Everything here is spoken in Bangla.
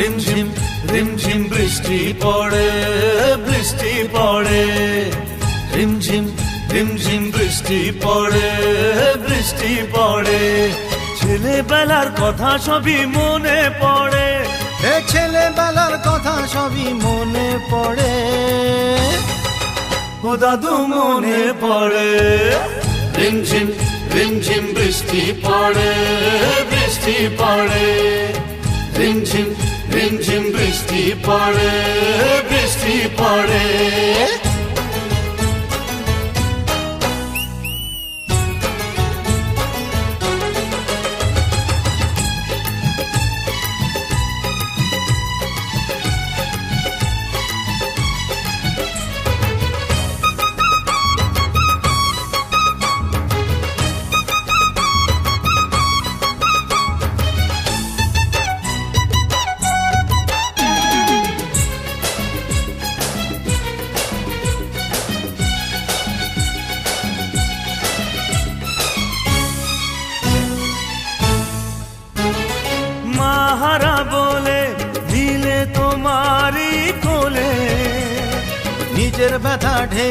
রিমঝিম রিমঝিম বৃষ্টি পড়ে বৃষ্টি পড়ে। রিমঝিম রিমঝিম বৃষ্টি পড়ে বৃষ্টি পড়ে। ছেলেবেলার কথা সবই মনে পড়ে। এ ছেলেবেলার কথা সবই মনে পড়ে। ও দাদু মনে পড়ে। রিমঝিম রিমঝিম বৃষ্টি পড়ে বৃষ্টি পড়ে। রিমঝিম রিমঝিম বৃষ্টি তোমারই কোলে নিজের ব্যথা ঢে